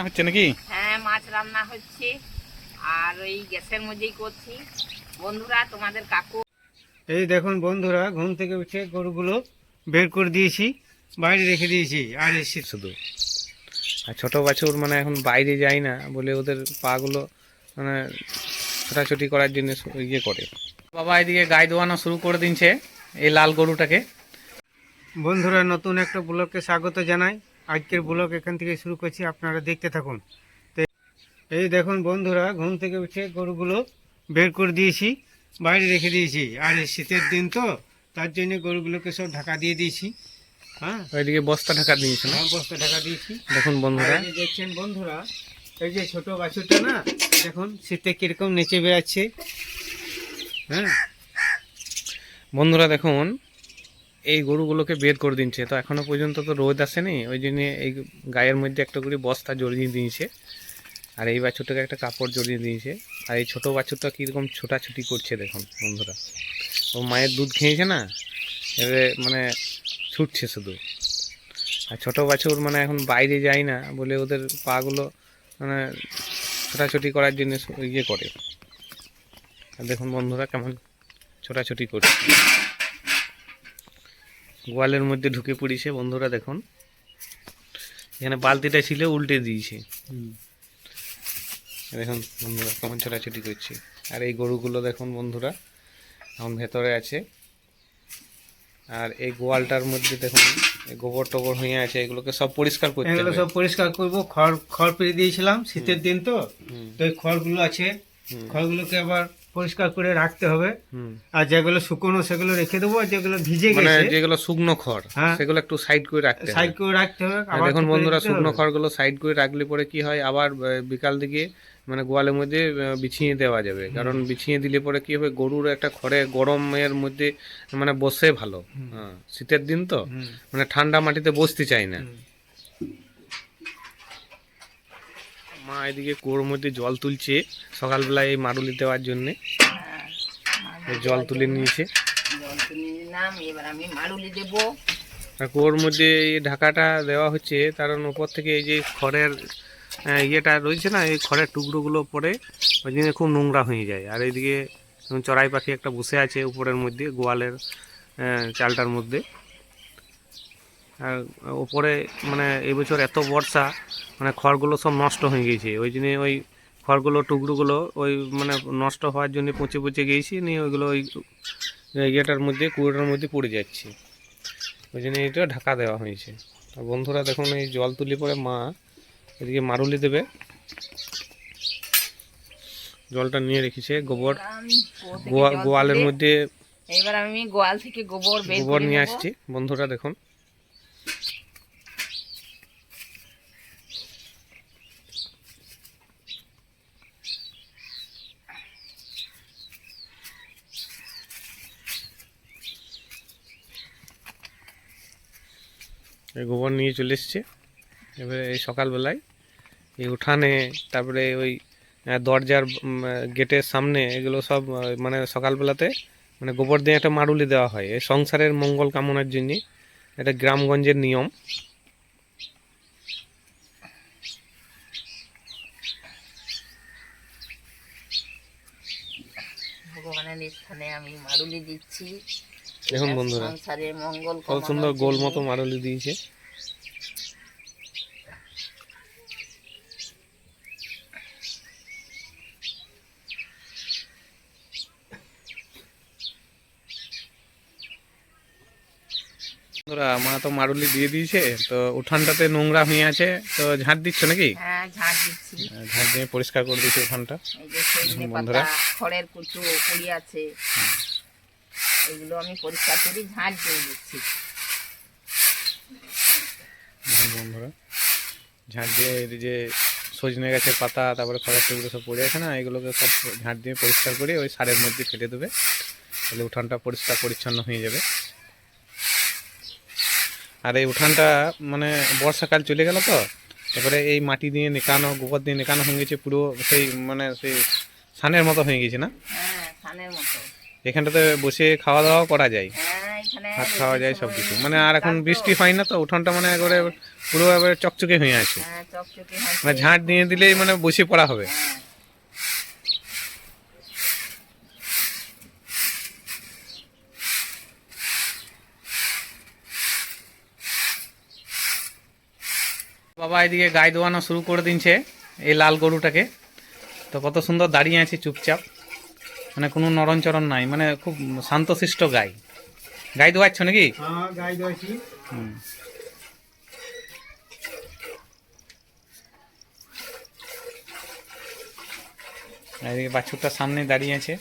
রান্না হচ্ছে নাকি? হ্যাঁ মাছ রান্না হচ্ছে। আর ওই গ্যাসের মধ্যেই করছি। বন্ধুরা তোমাদের কাকু এই দেখুন বন্ধুরা ঘুম থেকে উঠে গরুগুলো বের করে দিয়েছি বাইরে রেখে দিয়েছি আর এসছি শুধু। আর ছোট বাছুর মানে এখন বাইরে যায় না বলে ওদের পাগুলো মানে ছোটাছুটি করার জন্য ইয়ে করে। বাবা এদিকে গায়ে দোয়ানো শুরু করে দিচ্ছে এই লাল গরুটাকে। বন্ধুরা নতুন একটা ব্লগকে স্বাগত জানাই। আজকের ব্লগ এখান থেকে শুরু করছি আপনারা দেখতে থাকুন। তো এই দেখুন বন্ধুরা ঘুম থেকে উঠে গরুগুলো বের করে দিয়েছি বাইরে রেখে দিয়েছি। আর শীতের দিন তো তার জন্য গরুগুলোকে সব ঢাকা দিয়ে দিয়েছি। হ্যাঁ? ওইদিকে বস্তা ঢাকা দিয়েছি না? বস্তা ঢাকা দিয়েছি। দেখুন বন্ধুরা। দেখছেন বন্ধুরা এই যে ছোট বাছুরটা না দেখুন শীতে কীরকম নেচে বেড়াচ্ছে। হ্যাঁ? বন্ধুরা দেখুন এই গরুগুলোকে বের করে দিচ্ছে তো এখনও পর্যন্ত তো রোদ আসেনি, ওই জন্য এই গায়ের মধ্যে একটা করে বস্তা জড়িয়ে দিয়েছে। আর এই বাছুরটাকে একটা কাপড় জড়িয়ে দিয়েছে। আর এই ছোটো বাছুরটা কীরকম ছোটাছুটি করছে দেখুন বন্ধুরা। ও মায়ের দুধ খেয়েছে না? এবারে মানে ছুটছে শুধু। আর ছোটো বাছুর মানে এখন বাইরে যায় না বলে ওদের পাগুলো মানে ছোটাছুটি করার জন্য ইয়ে করে। আর দেখুন বন্ধুরা কেমন ছোটাছুটি করছে। গোয়ালের মধ্যে ঢুকে পড়েছে বন্ধুরা দেখুন। এখানে বালতিটা ছিল উল্টে দিয়েছে। দেখুন বন্ধুরা কেমন ছোটাছুটি করছে। আর এই গরুগুলো দেখুন বন্ধুরা এখন ভেতরে আছে। আর এই গোয়ালটার মধ্যে দেখুন গোবর টোবর হয়ে আছে এগুলোকে সব পরিষ্কার করতে এগুলো সব পরিষ্কার করব। খড় খড় পেরে দিয়েছিলাম শীতের দিন তো তো এই খড়গুলো আছে। খড়গুলোকে আবার পরিষ্কার করে রাখতে হবে। আর যেগুলো শুকনো সেগুলো রেখে দেবো আর যেগুলো ভিজে মানে গেছে যেগুলো শুকনো খড় হ্যাঁ। সেগুলো একটু সাইড করে রাখতে হবে। সাইড করে রাখতে হবে দেখুন বন্ধুরা শুকনো। খড়গুলো সাইড করে রাখলে পরে কি হয় আবার বিকাল দিকে মানে গোয়ালের মধ্যে বিছিয়ে দেওয়া যাবে। কারণ বিছিয়ে দিলে পরে কি হবে গরুর একটা খড়ে গরমের মধ্যে মানে বসে ভালো। হ্যাঁ, শীতের দিন তো মানে ঠান্ডা মাটিতে বসতে চায় না হুম। মা এদিকে কুয়োর মধ্যে জল তুলছে সকালবেলা এই মারুলি দেওয়ার জন্যে। হ্যাঁ, জল তুলে নিয়েছে। কুয়োর মধ্যে এই ঢাকাটা দেওয়া হচ্ছে কারণ উপর থেকে এই যে খড়ের ইয়েটা রয়েছে না এই খড়ের টুকরোগুলো পরে ওই জন্য খুব নোংরা হয়ে যায়। আর এইদিকে চড়াই পাখি একটা বসে আছে উপরের মধ্যে গোয়ালের চালটার মধ্যে। আর উপরে মানে এবছর এত বর্ষা মানে খড়গুলো সব নষ্ট হয়ে গেছে ওই জন্য ওই খড়গুলো টুকরোগুলো ওই মানে নষ্ট হওয়ার জন্য পচে পচে গিয়েছি নিয়ে ওইগুলো ওই ইয়েটার মধ্যে কুয়োটার মধ্যে পড়ে যাচ্ছে। ওই জন্য এটা ঢাকা দেওয়া হয়েছে। আর বন্ধুরা দেখুন এই জল তুলি পরে মা এদিকে মারুলি দেবে। জলটা নিয়ে রেখেছে গোবর। গোয়ালের মধ্যে এবার আমি গোয়াল থেকে গোবর গোবর নিয়ে আসছি। বন্ধুরা দেখুন গোবর নিয়ে চলে এসছে। এবারে এই সকালবেলায় এই উঠানে, তারপরে ওই দরজার গেটের সামনে এগুলো সব মানে সকালবেলাতে মানে গোবর দিয়ে একটা মারুলি দেওয়া হয়। এই সংসারের মঙ্গল কামনার জন্যে এটা গ্রামগঞ্জের নিয়ম। ভগবানের স্থানে আমি মারুলি দিচ্ছি। দেখুন বন্ধুরা। কত সুন্দর গোল মতো মারুলি দিয়েছে। বন্ধুরা মা তো মারুলি দিয়ে দিয়েছে তো উঠানটাতে নোংরা হয়ে আছে তো ঝাঁট দিচ্ছ নাকি? হ্যাঁ ঝাঁট দিয়ে পরিষ্কার করে দিচ্ছে উঠানটা। বন্ধুরা। খড়ের কুচু কুড়ি আছে। এগুলো আমি পরিষ্কার করে ঝাঁট দিয়ে দিচ্ছি। বন্ধুরা ঝাঁট দিয়ে এই যে সজনে গাছের পাতা তারপরে খড়ের টুকরো সব পড়ে আছে না এগুলোকে সব ঝাঁট দিয়ে পরিষ্কার করে ওই সারের মধ্যে ফেলে দেবে। তাহলে উঠানটা পরিষ্কার পরিচ্ছন্ন হয়ে যাবে। আর এই উঠানটা মানে বর্ষাকাল চলে গেল তো তারপরে এই মাটি দিয়ে নেকানো গোবর দিয়ে নেকানো হয়ে গেছে পুরো সেই মানে সেই সানের মতো হয়ে গেছে না? হ্যাঁ থানের মতো। এখানটাতে বসে খাওয়া দাওয়া করা যায়। হ্যাঁ ভাত খাওয়া যায় সব কিছু। মানে আর এখন বৃষ্টি হয় না তো উঠোনটা মানে একবারে পুরো একবারে চকচকে হয়ে আছে। হ্যাঁ। মানে ঝাঁট দিয়ে দিলেই মানে বসে পড়া হবে। বাবা এদিকে গায়ে দোয়ানো শুরু করে দিচ্ছে এই লাল গরুটাকে। তো কত সুন্দর দাঁড়িয়ে আছে চুপচাপ। মানে কোনো নরণচরণ নাই মানে খুব শান্তশিষ্ট গাই। গাই দোয়াচ্ছ নাকি? হ্যাঁ গাই হুম। এদিকে বাছুরটা সামনে দাঁড়িয়ে আছে।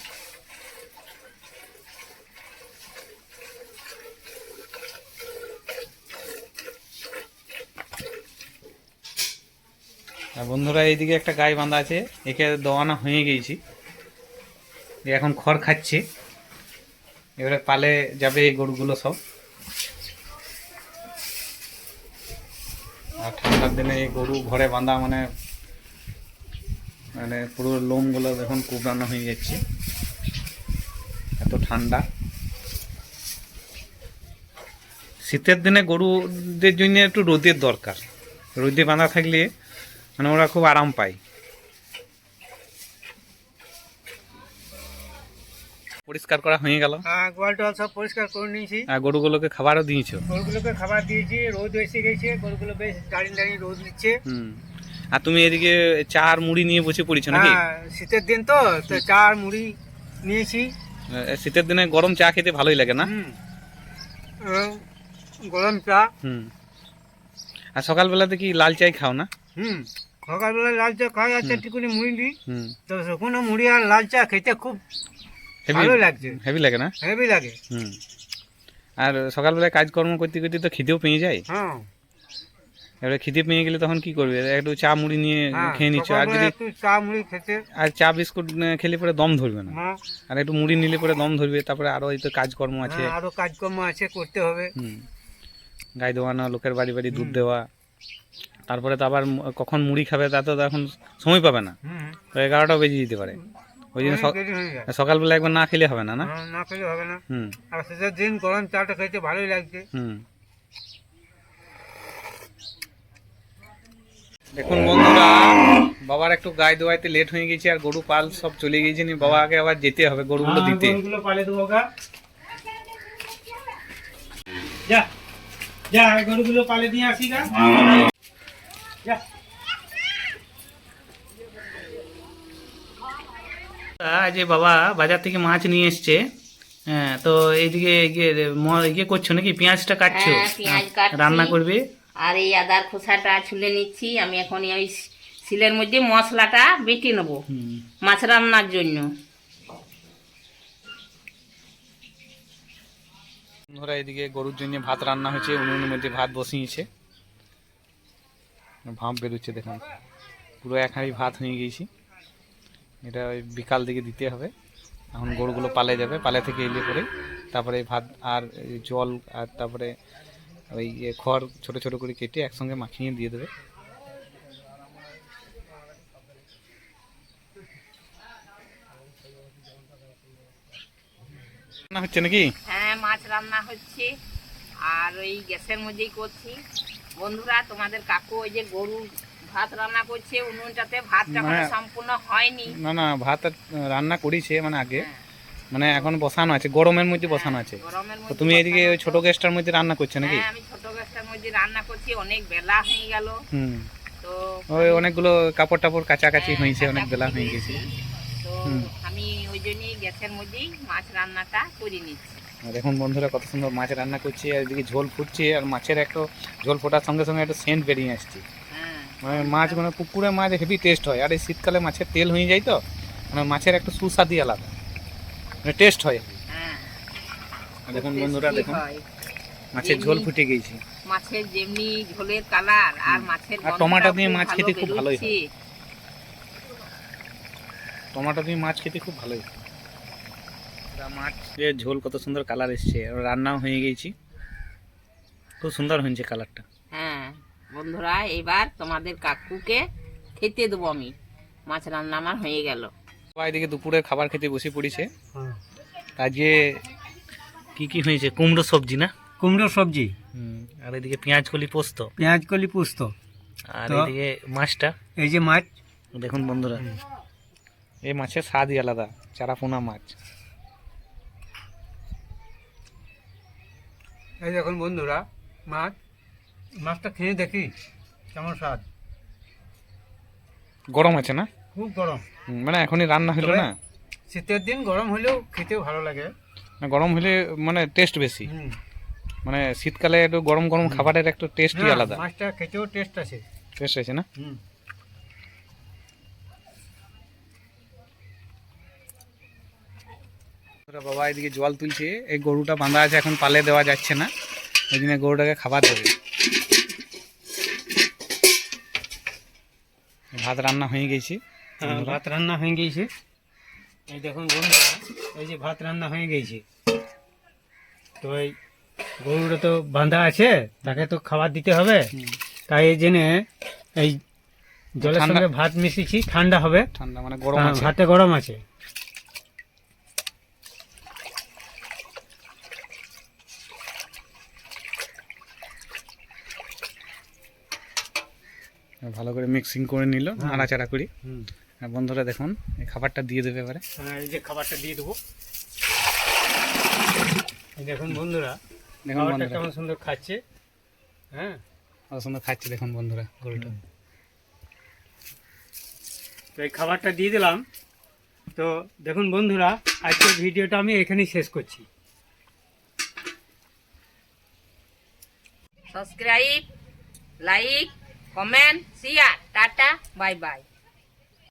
আর বন্ধুরা এইদিকে একটা গায়ে বাঁধা আছে একে দোয়ানা হয়ে গিয়েছি। এ এখন খড় খাচ্ছে। এবারে পালে যাবে এই গরুগুলো সব। আর ঠান্ডার দিনে এই গরু ঘরে বাঁধা মানে মানে পুরো লোমগুলো দেখুন কুবড়ানো হয়ে যাচ্ছে। এত ঠান্ডা। শীতের দিনে গরুদের জন্য একটু রোদের দরকার। রোদে বাঁধা থাকলে মানে ওরা খুব আরাম পায়। পরিষ্কার করা হয়ে গেল। হ্যাঁ গোয়াল টোয়াল সব পরিষ্কার করে নিয়েছি। আর গরুগুলোকে খাবারও দিয়েছ? গরুগুলোকে খাবার দিয়েছি রোদ এসে গেছে গরুগুলো বেশ দাঁড়িয়ে দাঁড়িয়ে রোদ নিচ্ছে। হুম। আর তুমি এদিকে চা আর মুড়ি নিয়ে বসে পড়েছো নাকি? হ্যাঁ শীতের দিন তো তো চা আর মুড়ি নিয়েছি। শীতের দিনে গরম চা খেতে ভালোই লাগে না? গরম চা। হুম। আর সকালবেলাতে কি লাল চাই খাও না? হুম। সকালবেলা লাল চা খাই আর চারটিকুনি মুড়ি দিই। হুম। তো শুকনো মুড়ি আর লাল চা খেতে খুব ভালো লাগছে। হেভি লাগে না? হেভি লাগে। হুম। আর সকালবেলায় কাজকর্ম করতে করতে তো খিদেও পেয়ে যায়। হ্যাঁ। এবারে খিদে পেয়ে গেলে তখন কি করবে? একটু চা মুড়ি নিয়ে হ্যাঁ খেয়ে নিচ্ছ। আর যদি চা মুড়ি খেতে। আর চা বিস্কুট খেলে পরে দম ধরবে না। হ্যাঁ। আর একটু মুড়ি নিলে পরে দম ধরবে তারপরে আরও এই তো কাজকর্ম আছে। হ্যাঁ, আরও কাজকর্ম আছে করতে হবে। হুম। গাই দোয়ানো লোকের বাড়ি বাড়ি দুধ দেওয়া। তারপরে তো আবার কখন মুড়ি খাবে তা তো এখন সময় পাবে না। এগারোটাও বেজে যেতে পারে। ওই জন্য হয়ে সকালবেলা একবার না খেলে হবে না না? হ্যাঁ, না খেলে হবে না। হুম। আর সেটার দিন গরম চাটা খেতে ভালোই লাগছে। হুম। দেখুন বন্ধুরা বাবার একটু গায়ে দোয়াইতে লেট হয়ে গেছে আর গরু পাল সব চলে গিয়েছে নি বাবাকে আবার যেতে হবে গরুগুলো হ্যাঁ, দিতে। গরুগুলো পালে দেবো গা। যা যা গরুগুলো পালে নিয়ে আসি গা। যা। আজ এ বাবা বাজার থেকে মাছ নিয়ে এসছে হ্যাঁ তো এইদিকে ইয়ে ইয়ে করছ নাকি? পেঁয়াজটা কাটছো? হ্যাঁ, কাটছি। রান্না করবে? আর এই আদার খোসাটা ছুলে নিচ্ছি। আমি এখন ওই শিলের মধ্যে মশলাটা বেটে নেব মাছ রান্নার জন্য। বন্ধুরা এদিকে গরুর জন্য ভাত রান্না হয়েছে উনুনের মধ্যে ভাত বসিয়েছে। ভাপ বেরোচ্ছে দেখুন। পুরো এক হাঁড়ি ভাত হয়ে গিয়েছি। এটা ওই বিকাল দিকে দিতে হবে। এখন গরুগুলো পালে যাবে, পালে থেকে এলে পরে। তারপরে ভাত আর জল আর তারপরে ওই ইয়ে খড় ছোট ছোট করে কেটে একসঙ্গে মাখিয়ে দিয়ে দেবে। রান্না হচ্ছে নাকি? হ্যাঁ মাছ রান্না হচ্ছে। আর ওই গ্যাসের মধ্যেই করছি। বন্ধুরা, তোমাদের কাকু ওই যে গরু ভাত রান্না করছে উনুনটাতে ভাতটা মানে- সম্পূর্ণ হয়নি। না না ভাত রান্না করেছে মানে আগে। হ্যাঁ, মানে এখন বসানো আছে গরমের মধ্যে বসানো আছে। তো তুমি এদিকে ওই ছোট। গ্যাসটার মধ্যে রান্না করছ নাকি? হ্যাঁ আমি ছোট গ্যাসটার মধ্যে রান্না করছি অনেক বেলা হয়ে গেল। হুম। তো ওই অনেকগুলো কাপড় টাপড় কাছাকাছি হ্যাঁ, হয়েছে অনেক বেলা হয়ে গেছে। তো আমি ওই জন্যই গ্যাসের মধ্যেই মাছ রান্নাটা করে নিচ্ছি। দেখুন বন্ধুরা কত সুন্দর মাছ রান্না করছে আর এদিকে ঝোল ফুটছে আর মাছের একটা ঝোল ফোটার সঙ্গে সঙ্গে একটা সেন্ট বেরিয়ে আসছে। হ্যাঁ মানে মাছ মানে পুকুরে মাছ হেভি টেস্ট হয়। আর এই শীতকালে মাছের তেল হয়ে যায় তো মানে মাছের একটা সুস্বাদই আলাদা। মানে টেস্ট হয়। দেখুন বন্ধুরা দেখুন। মাছের ঝোল ফুটে গিয়েছে মাছের যেমনি ঝোলের কালার আর মাছের আর টমেটো দিয়ে মাছ খেতে খুব ভালোই হয়। টমেটো দিয়ে মাছ খেতে খুব ভালোই মাছের ঝোল কত সুন্দর কালার এসছে। রান্নাও হয়ে গেছি। খুব সুন্দর হয়েছে কালারটা বন্ধুরা এবার তোমাদের কাকুকে খেতে দেবো আমি। মাছ রান্না আমার হয়ে গেল। সবাই এদিকে দুপুরে খাবার খেতে বসে পড়েছে। হ্যাঁ। আজকে কি কি হয়েছে? কুমড়ো সবজি না? কুমড়ো সবজি। আর এদিকে পেঁয়াজ কলি পোস্ত। পেঁয়াজ কলি পোস্ত। আর এদিকে মাছটা। এই যে মাছ। দেখুন বন্ধুরা এই মাছের স্বাদই আলাদা চারাপোনা মাছ। এই দেখুন বন্ধুরা মাছ মাছটা খেয়ে দেখি কেমন স্বাদ। গরম আছে না? খুব গরম। মানে এখনই রান্না হলো না? শীতের দিন গরম হলেও খেতেও ভালো লাগে। না, গরম হলে মানে টেস্ট বেশি। মানে শীতকালে একটু গরম গরম খাবারের একটু টেস্টই আলাদা। মাছটা খেতেও টেস্ট আছে। টেস্ট আছে না? বাবা এদিকে জল তুলছে এই গরুটা বাঁধা আছে এখন পালে দেওয়া যাচ্ছে না। ওই জন্য গরুটাকে খাবার দেবে। ভাত রান্না হয়ে গেছে। হ্যাঁ, ভাত রান্না হয়ে গেছে। এই দেখুন বন্ধুরা এই যে ভাত রান্না হয়ে গেছে। তো এই গরুটা তো বাঁধা আছে তাকে তো খাবার দিতে হবে। তাই এই জেনে এই জলের সঙ্গে ভাত মিশিয়েছি ঠান্ডা হবে। ঠান্ডা মানে গরম হ্যাঁ, ভাতে গরম আছে। ভালো করে মিক্সিং করে নিল। নাড়াচাড়া করি। হুম। আর বন্ধুরা দেখুন এই খাবারটা দিয়ে দেবে এবারে। হ্যাঁ, এই যে খাবারটা দিয়ে দেবো। দেখুন বন্ধুরা দেখুন বন্ধুরা। কেমন সুন্দর খাচ্ছে। হ্যাঁ। কত সুন্দর খাচ্ছে দেখুন বন্ধুরা গরুটা তো এই খাবারটা দিয়ে দিলাম। তো দেখুন বন্ধুরা আজকের ভিডিওটা আমি এখানেই শেষ করছি। Subscribe like comment share tata bye bye